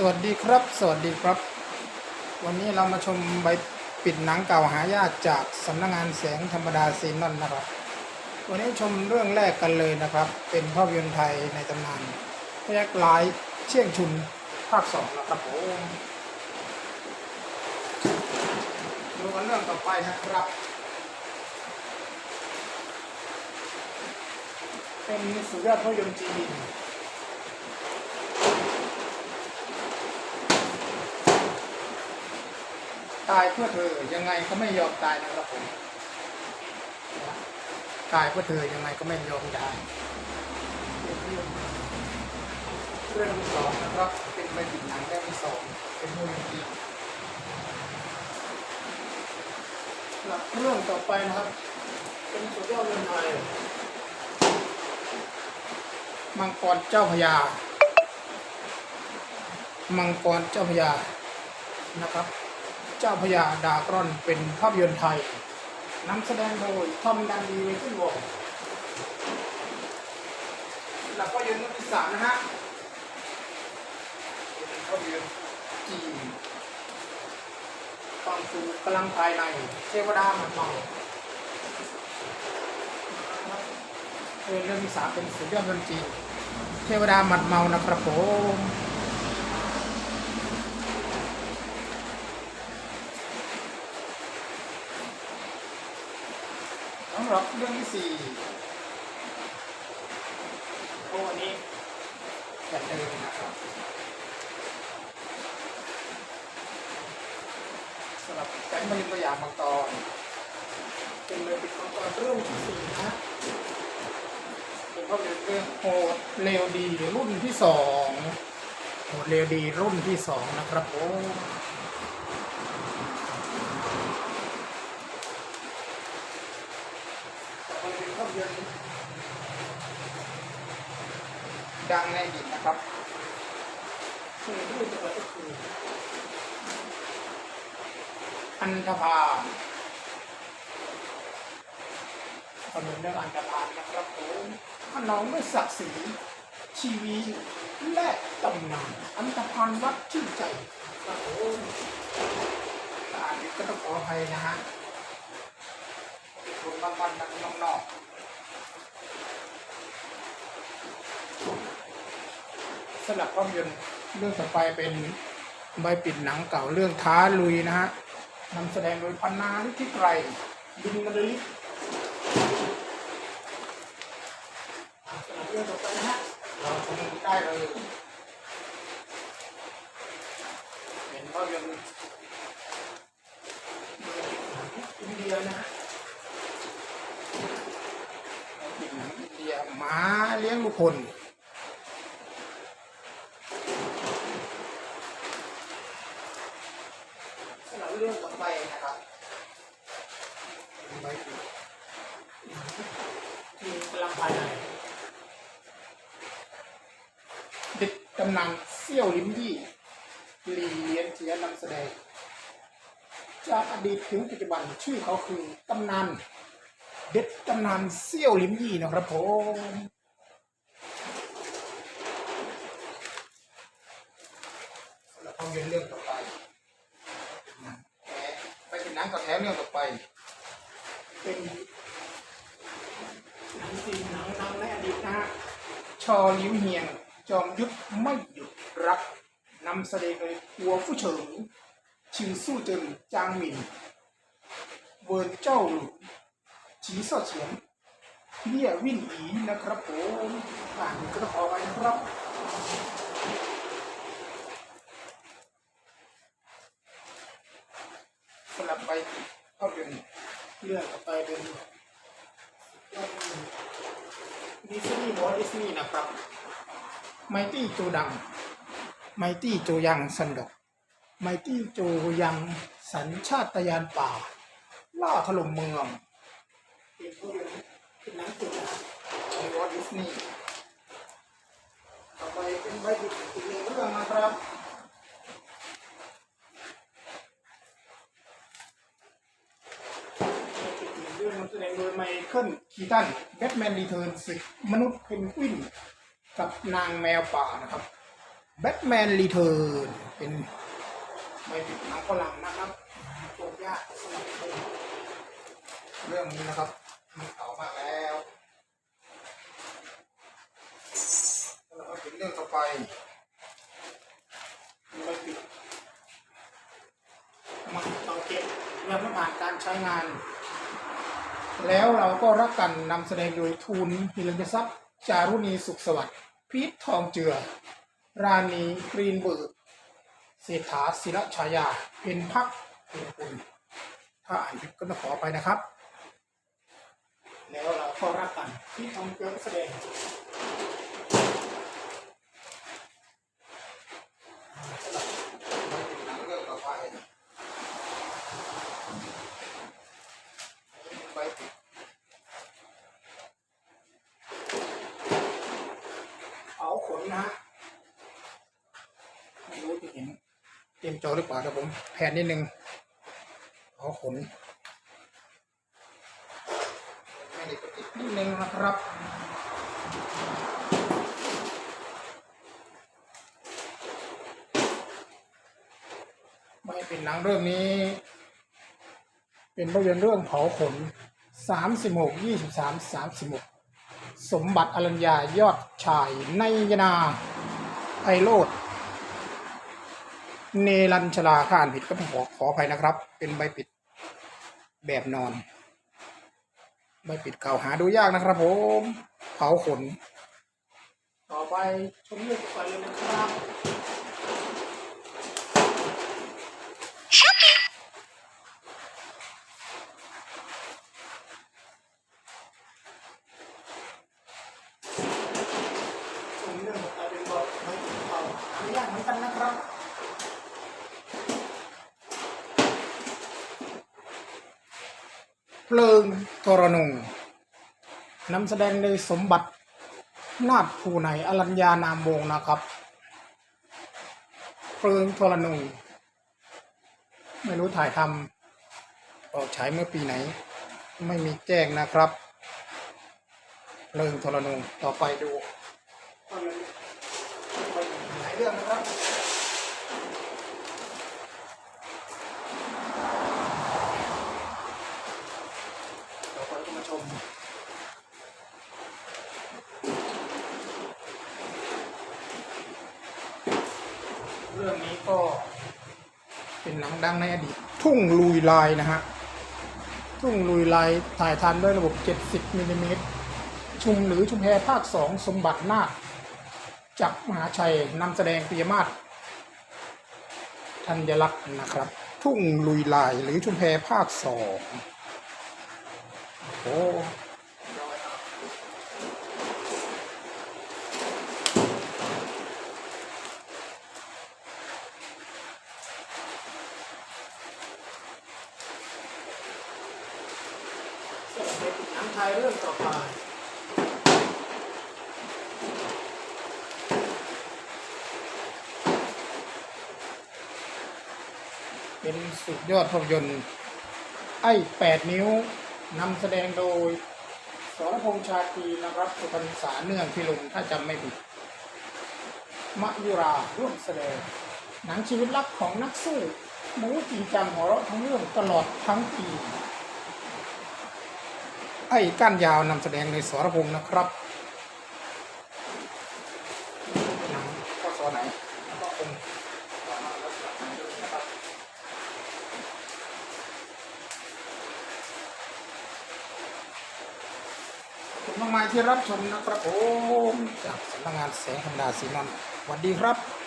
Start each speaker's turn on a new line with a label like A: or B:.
A: สวัสดีครับ สวัสดีครับ วันนี้เรามาชมใบปิดหนังเก่าหายากจากสำนักงานแสงธรรมดาซีนอนนะครับ วันนี้ชมเรื่องแรกกันเลยนะครับ เป็นภาพยนตร์ไทยในตำนานพยักลายเชี่ยงชุนภาคสองนะครับผมดูกันเรื่องต่อไปนะครับ เป็นสุดยอดภาพยนตร์จีน ตายเพื่อเธอยังไงก็ไม่ยอมตายนะครับผมตายเพื่อเธอยังไงก็ไม่ยอมตายเรื่องที่สองนะครับเป็นใบปิดหนังเรื่องที่สองเป็นมูลนิธิหลักเรื่องต่อไปนะครับ เป็นสุดยอดเรื่องไทยมังกรเจ้าพญามังกรเจ้าพญานะครับ เจ้าพญาดากรอนเป็นภาพยนตร์ไทยนำแสดงโดยทอมดันดีเวทิวงหลักภาพยนตร์เรื่องที่สานะฮะเป็นภาพยนตร์จีนฟังฟูกำลังภายในเทวดามันเมาเรื่องที่สามเป็นสุดยอดดนตรีเทวดาหมัดเมานะครับผม สำห รับเรื่องที่สี่โอ้อันนี้แบบเดิมนะครับสำหรับแก๊งมะลินตัวอย่างมังกรเป็นเลยเป็นมังกรเรื่องที่สี่นะเป็นภาพยนตร์เรื่องโหดเร็วดีรุ่นที่สองโหดเร็วดีรุ่นที่สองนะครับโอ้มั นเป็นภาพยนตร์ดังในดีตนะครับอันธพาลภาพยนตร์เรื่องอันธพาลนะครับผมขนองด้วยศักดิ์ศรีชีวิตและตำนานอันธพาลวัดชื่นใจครับผมอ่านนี้ก็ต้องขออภัยนะฮะคนบางวันมันนอกๆ สำหรับภาพยนตร์เรื่องต่อไปเป็นใบปิดหนังเก่าเรื่องท้าลุยนะฮะนำแสดงโดยพันนาลิธิไกรบินกรีสลับเรื่องต่อไปนะฮะเราชมได้เลยเป็นภาพยนตร์อินเดียนะฮะอินเดียหมาเลี้ยงลูกคนสำหรับเรื่องต่อไปนะครับใบปิดมีกำลังภายใน เด็กตำนานเซี่ยวลิมยี่ลีเลียนเทียนำแสดง จากอดีตถึงปัจจุบันชื่อเขาคือตำนานเด็ดตำนานเซี่ยวลิมยี่นะครับผมสำหรับภาพยนเรื่องต่อไปไปเป็นหนังกับแท้เรื่องต่อไป เป็นหนังจีนหนังดังในอดีตนะฮะชอลิ้วเฮียง จอมยุทธไม่หยุดรักนำแสดงโดยหัวผู้เฉิงชิงสู้เจินจางหมินเวิร์นเจ้าหลุนจีสอดเฉียงเบี้ยวิ่นอีนะครับผมอ่านก็ต้องขอไปนะครับสลับไปภาพยนตร์เรื่องต่อไปเป็นดิสนีย์วอลดิสนีย์นะครับ ไมตี้โจดัง ไมตี้โจยังสันดก ไมตี้โจยังสัญชาตญาณป่า ล่าถล่มเมืองเป็นภาพยนตร์เป็นหนังติดในวอลดิสนีย์ต่อไปเป็นใบดิบอีกหนึ่งเรื่องนะครับเรื่องมันแสดงโดยไมเคิลคีตันแบทแมนรีเทิร์นสิมนุษย์เพนกวิน กับนางแมวป่านะครับแบทแมนรีเทิร์นเป็นไม่ผิดหนังฝรั่งนะครับโจทย์ยากสำหรับเรื่องนี้นะครับมันเก่ามากแล้วแล้วเราก็ถึงเรื่องต่อไปไม่ผิดมันเราเก็บเมื่อผ่านการใช้งาน แล้วเราก็รักกันนำแสดงโดยทูนฮิรัญทรัพย์จารุณีสุขสวัสดิ์ พีททองเจือ ราณีกรีนเบิร์กเศรษฐาศิรชายา เป็นพักเป็นคุณถ้าอ่านผิดก็ต้องขอไปนะครับ แล้วเราก็รักกันพีททองเจือแสดงหนังเรื่องต่อไปไปติด เอาขนนะฮะไม่รู้จะเห็นเตรีย มจอหรือเปล่าแต่ผมแผ่นนิดนึงเอาขนนิดนิดนึงนะครับไม่เป็นหนังเรื่องนี้ เป็นภาพยนตร์เรื่องเผาขนสามสิบหกยี่สิบสามสามสิบหกสมบัติอรัญญายอดชายในยนาไพโรด เนรัญชลาข้านผิดก็ขอขออภัยนะครับ เป็นใบปิดแบบนอน ใบปิดเก่าหาดูยากนะครับผมเผาขน ต่อไปชมเรื่องต่อไปเลยนะครับชมเรื่องต่อไปเป็นบทไม่เก่าหาดูยากเหมือนกันนะครับ เพลิงทรนงนำแสดงโดยสมบัตินาฏภูไหนอรัญญานามวงศ์นะครับ เพลิงทรนงไม่รู้ถ่ายทำออกฉายเมื่อปีไหน ไม่มีแจ้งนะครับเพลิงทรนงต่อไปดูหลายเรื่องนะครับ ต่อไปก็มาชม เรื่องนี้ก็เป็นหนั งดังในอดีต ทุ่งลุยลายนะฮะ ทุ่งลุยลายถ่ายทำด้วยระบบ 70มิลลิเมตรชุมหรือชุมแพภาค 2 สมบัตินาคจากมหาชัยนำแสดงปิยมาศธัญลักษณ์นะครับ ทุ่งลุยลายหรือชุมแพภาค 2 โอ้ำหรับเด็กหนังไทยเรื่องต่อไปเป็นสุดยอดภาพยนตร์ไอ้แปดนิ้วนำแสดงโดยสรพงษ์ชาตรีนะครับสุพรรณษาเนื่องพิลมถ้าจำไม่ผิดมะยุราร่วมแสดง หนังชีวิตรักของนักสู้มูจริงจังหัวเราะทั้งเรื่องตลอดทั้งปี ไอ้ก้านยาวนำแสดงโดยสรพงษ์นะครับนังก็สอไหนก็คงสามารถรับชมได้นะครับมากมายที่รับชมนะครับผมจากสำนักงานแสงธรรมดาสีนนท์สวัสดีครับ